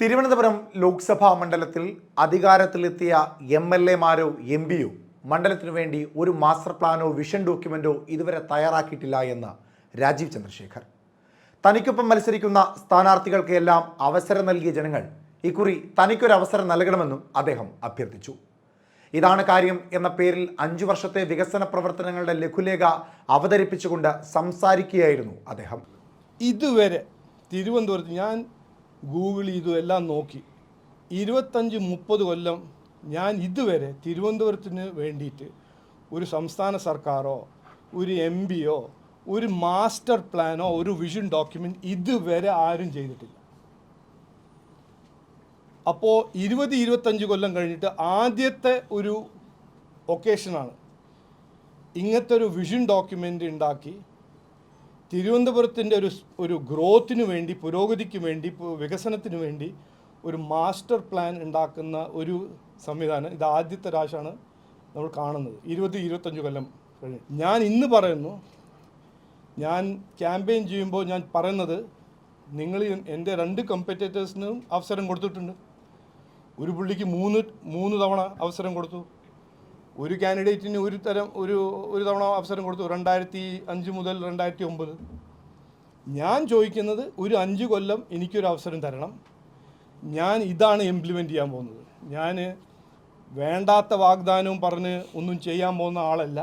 തിരുവനന്തപുരം ലോക്സഭാ മണ്ഡലത്തിൽ അധികാരത്തിലെത്തിയ M L എമാരോ എം പിയോ മണ്ഡലത്തിനു വേണ്ടി ഒരു മാസ്റ്റർ പ്ലാനോ വിഷൻ ഡോക്യുമെന്റോ ഇതുവരെ തയ്യാറാക്കിയിട്ടില്ല എന്ന് രാജീവ് ചന്ദ്രശേഖർ. തനിക്കൊപ്പം മത്സരിക്കുന്ന സ്ഥാനാർത്ഥികൾക്ക് എല്ലാം അവസരം നൽകിയ ജനങ്ങൾ ഇക്കുറി തനിക്കൊരു അവസരം നൽകണമെന്നും അദ്ദേഹം അഭ്യർത്ഥിച്ചു. ഇതാണ് കാര്യം എന്ന പേരിൽ അഞ്ചു വർഷത്തെ വികസന പ്രവർത്തനങ്ങളുടെ ലഘുലേഖ അവതരിപ്പിച്ചുകൊണ്ട് സംസാരിക്കുകയായിരുന്നു അദ്ദേഹം. ഇതുവരെ തിരുവനന്തപുരത്ത് ഞാൻ ഗൂഗിൾ ചെയ്തു എല്ലാം നോക്കി. ഇരുപത്തഞ്ച് മുപ്പത് കൊല്ലം ഞാൻ ഇതുവരെ തിരുവനന്തപുരത്തിന് വേണ്ടിയിട്ട് ഒരു സംസ്ഥാന സർക്കാരോ ഒരു എം ഒരു മാസ്റ്റർ പ്ലാനോ ഒരു വിഷൻ ഡോക്യുമെന്റ് ഇതുവരെ ആരും ചെയ്തിട്ടില്ല. അപ്പോൾ ഇരുപത് ഇരുപത്തഞ്ച് കൊല്ലം കഴിഞ്ഞിട്ട് ആദ്യത്തെ ഒരു ഒക്കേഷനാണ് ഇങ്ങനത്തെ ഒരു വിഷൻ ഡോക്യുമെന്റ് ഉണ്ടാക്കി തിരുവനന്തപുരത്തിന്റെ ഒരു ഒരു ഗ്രോത്തിന് വേണ്ടി പുരോഗതിക്ക് വേണ്ടി വികസനത്തിന് വേണ്ടി ഒരു മാസ്റ്റർ പ്ലാൻ ഉണ്ടാക്കുന്ന ഒരു സംവിധാനം ഇത് ആദ്യത്തെ രാശാണ് നമ്മൾ കാണുന്നത്. ഇരുപത് ഇരുപത്തഞ്ച് കൊല്ലം കഴിഞ്ഞ്. ഞാൻ ഇന്ന് പറയുന്നു ഞാൻ ക്യാമ്പയിൻ ചെയ്യുമ്പോൾ ഞാൻ പറയുന്നത് നിങ്ങൾ എന്റെ രണ്ട് കമ്പറ്റേറ്റേഴ്സിനും അവസരം കൊടുത്തിട്ടുണ്ട്. ഒരു പുള്ളിക്ക് മൂന്ന് മൂന്ന് തവണ അവസരം കൊടുത്തു. ഒരു കാൻഡിഡേറ്റിന് ഒരു തരം ഒരു ഒരു തവണ അവസരം കൊടുത്തു. രണ്ടായിരത്തി അഞ്ച് മുതൽ രണ്ടായിരത്തി ഒമ്പത്. ഞാൻ ചോദിക്കുന്നത് ഒരു അഞ്ച് കൊല്ലം എനിക്കൊരു അവസരം തരണം. ഞാൻ ഇതാണ് ഇംപ്ലിമെന്റ് ചെയ്യാൻ പോകുന്നത്. ഞാൻ വേണ്ടാത്ത വാഗ്ദാനവും പറഞ്ഞ് ഒന്നും ചെയ്യാൻ പോകുന്ന ആളല്ല.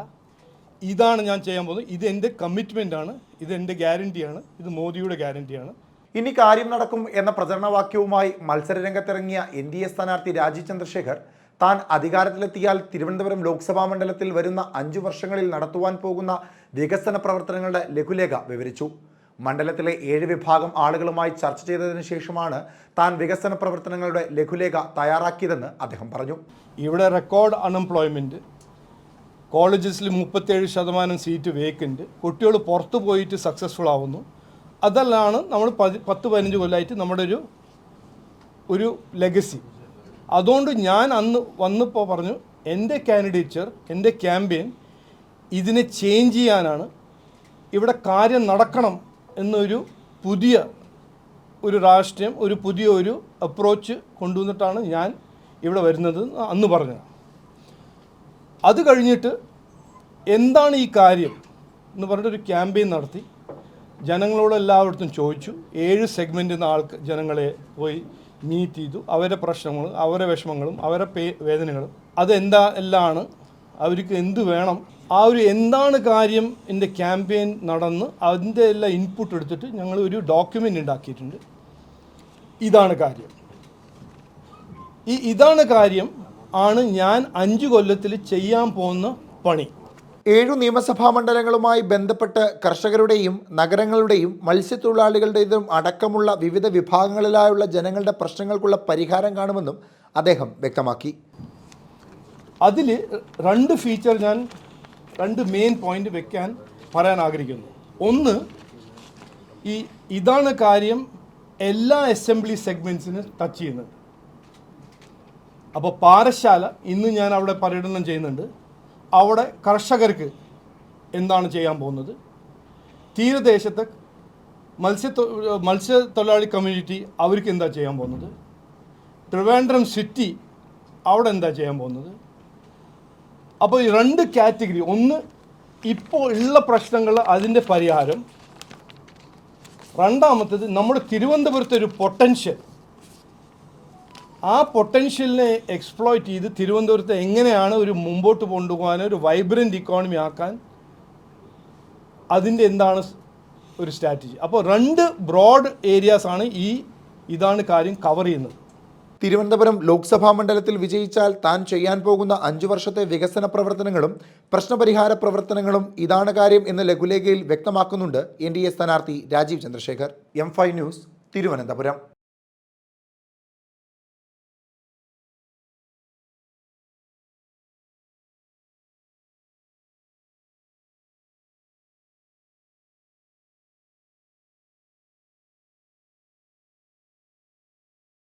ഇതാണ് ഞാൻ ചെയ്യാൻ പോകുന്നത്. ഇത് എന്റെ കമ്മിറ്റ്മെന്റാണ് ഇത് എന്റെ ഗ്യാരണ്ടിയാണ് ഇത് മോദിയുടെ ഗ്യാരണ്ടിയാണ് ഇനി കാര്യം നടക്കും എന്ന പ്രചരണവാക്യവുമായി മത്സരരംഗത്തിറങ്ങിയ എൻ ഡി എ സ്ഥാനാർത്ഥി രാജീവ് ചന്ദ്രശേഖർ താൻ അധികാരത്തിലെത്തിയാൽ തിരുവനന്തപുരം ലോക്സഭാ മണ്ഡലത്തിൽ വരുന്ന അഞ്ചു വർഷങ്ങളിൽ നടത്തുവാൻ പോകുന്ന വികസന പ്രവർത്തനങ്ങളുടെ ലഘുലേഖ വിവരിച്ചു. മണ്ഡലത്തിലെ ഏഴ് വിഭാഗം ആളുകളുമായി ചർച്ച ചെയ്തതിനു ശേഷമാണ് താൻ വികസന പ്രവർത്തനങ്ങളുടെ ലഘുലേഖ തയ്യാറാക്കിയതെന്ന് അദ്ദേഹം പറഞ്ഞു. ഇവിടെ റെക്കോർഡ് അൺഎംപ്ലോയ്മെന്റ് കോളേജസിൽ മുപ്പത്തേഴ് ശതമാനം സീറ്റ് വേക്കന്റ് കുട്ടികൾ പുറത്തു പോയിട്ട് സക്സസ്ഫുൾ ആവുന്നു. അതെല്ലാം നമ്മൾ പതി പത്ത് പതിനഞ്ച് കൊല്ലമായിട്ട് നമ്മുടെ ഒരു ഒരു ലെഗസി അതുകൊണ്ട് ഞാൻ അന്ന് വന്നപ്പോൾ പറഞ്ഞു എന്റെ കാൻഡിഡേച്ചർ എന്റെ ക്യാമ്പയിൻ ഇതിനെ ചേഞ്ച് ചെയ്യാനാണ്. ഇവിടെ കാര്യം നടക്കണം എന്നൊരു പുതിയ ഒരു രാഷ്ട്രീയം ഒരു പുതിയ ഒരു അപ്രോച്ച് കൊണ്ടുവന്നിട്ടാണ് ഞാൻ ഇവിടെ വരുന്നത് അന്ന് പറഞ്ഞത്. അത് കഴിഞ്ഞിട്ട് എന്താണ് ഈ കാര്യം എന്ന് പറഞ്ഞിട്ടൊരു ക്യാമ്പയിൻ നടത്തി. ജനങ്ങളോട് എല്ലായിടത്തും ചോദിച്ചു. ഏഴ് സെഗ്മെന്റിൽ നിന്ന് ആൾക്ക് ജനങ്ങളെ പോയി മീറ്റ് ചെയ്തു. അവരുടെ പ്രശ്നങ്ങളും അവരുടെ വിഷമങ്ങളും അവരുടെ പേ വേദനകളും. അതെന്താ എല്ലാമാണ് അവർക്ക് എന്ത് വേണം? ആ ഒരു എന്താണ് കാര്യം എന്റെ ക്യാമ്പയിൻ നടന്ന് അതിന്റെ എല്ലാം ഇൻപുട്ട് എടുത്തിട്ട് ഞങ്ങൾ ഒരു ഡോക്യുമെന്റ് ഉണ്ടാക്കിയിട്ടുണ്ട്. ഇതാണ് കാര്യം. ഈ ഇതാണ് കാര്യം ആണ് ഞാൻ അഞ്ച് കൊല്ലത്തിൽ ചെയ്യാൻ പോകുന്ന പണി. ഏഴു നിയമസഭാ മണ്ഡലങ്ങളുമായി ബന്ധപ്പെട്ട് കർഷകരുടെയും നഗരങ്ങളുടെയും മത്സ്യത്തൊഴിലാളികളുടേതും അടക്കമുള്ള വിവിധ വിഭാഗങ്ങളിലായുള്ള ജനങ്ങളുടെ പ്രശ്നങ്ങൾക്കുള്ള പരിഹാരം കാണുമെന്നും അദ്ദേഹം വ്യക്തമാക്കി. അതിൽ രണ്ട് ഫീച്ചർ ഞാൻ രണ്ട് മെയിൻ പോയിന്റ് വെക്കാൻ പറയാൻ ആഗ്രഹിക്കുന്നു. ഒന്ന് ഈ ഇതാണ് കാര്യം എല്ലാ അസംബ്ലി സെഗ്മെന്റ്സിന് ടച്ച് ചെയ്യുന്നുണ്ട് അപ്പോൾ പാറശാല ഇന്ന് ഞാൻ അവിടെ പര്യടനം ചെയ്യുന്നുണ്ട്. അവിടെ കർഷകർക്ക് എന്താണ് ചെയ്യാൻ പോകുന്നത്? തീരദേശത്തെ മത്സ്യ മത്സ്യത്തൊഴിലാളി കമ്മ്യൂണിറ്റി അവർക്ക് എന്താ ചെയ്യാൻ പോകുന്നത്? ട്രിവാൻഡ്രം സിറ്റി അവിടെ എന്താ ചെയ്യാൻ പോകുന്നത്? അപ്പോൾ ഈ രണ്ട് കാറ്റഗറി ഒന്ന് ഇപ്പോൾ ഉള്ള പ്രശ്നങ്ങൾ അതിന്റെ പരിഹാരം. രണ്ടാമത്തേത് നമ്മുടെ തിരുവനന്തപുരത്തെ ഒരു പൊട്ടൻഷ്യൽ ആ പൊട്ടൻഷ്യലിനെ എക്സ്പ്ലോയിറ്റ് ചെയ്ത് തിരുവനന്തപുരത്തെ എങ്ങനെയാണ് ഒരു മുമ്പോട്ട് കൊണ്ടുപോകാൻ ഒരു വൈബ്രന്റ് ഇക്കോണമി ആക്കാൻ അതിന്റെ എന്താണ് ഒരു സ്ട്രാറ്റജി അപ്പോൾ രണ്ട് ബ്രോഡ് ഏരിയാസ് ആണ് ഈ ഇതാണ് കാര്യം കവർ ചെയ്യുന്നത്. തിരുവനന്തപുരം ലോക്സഭാ മണ്ഡലത്തിൽ വിജയിച്ചാൽ താൻ ചെയ്യാൻ പോകുന്ന അഞ്ചു വർഷത്തെ വികസന പ്രവർത്തനങ്ങളും പ്രശ്നപരിഹാര പ്രവർത്തനങ്ങളും ഇതാണ് കാര്യം എന്ന് ലഘുലേഖയിൽ വ്യക്തമാക്കുന്നുണ്ട് എൻ ഡി എ സ്ഥാനാർത്ഥി Rajeev Chandrasekhar. M five news Thiruvananthapuram.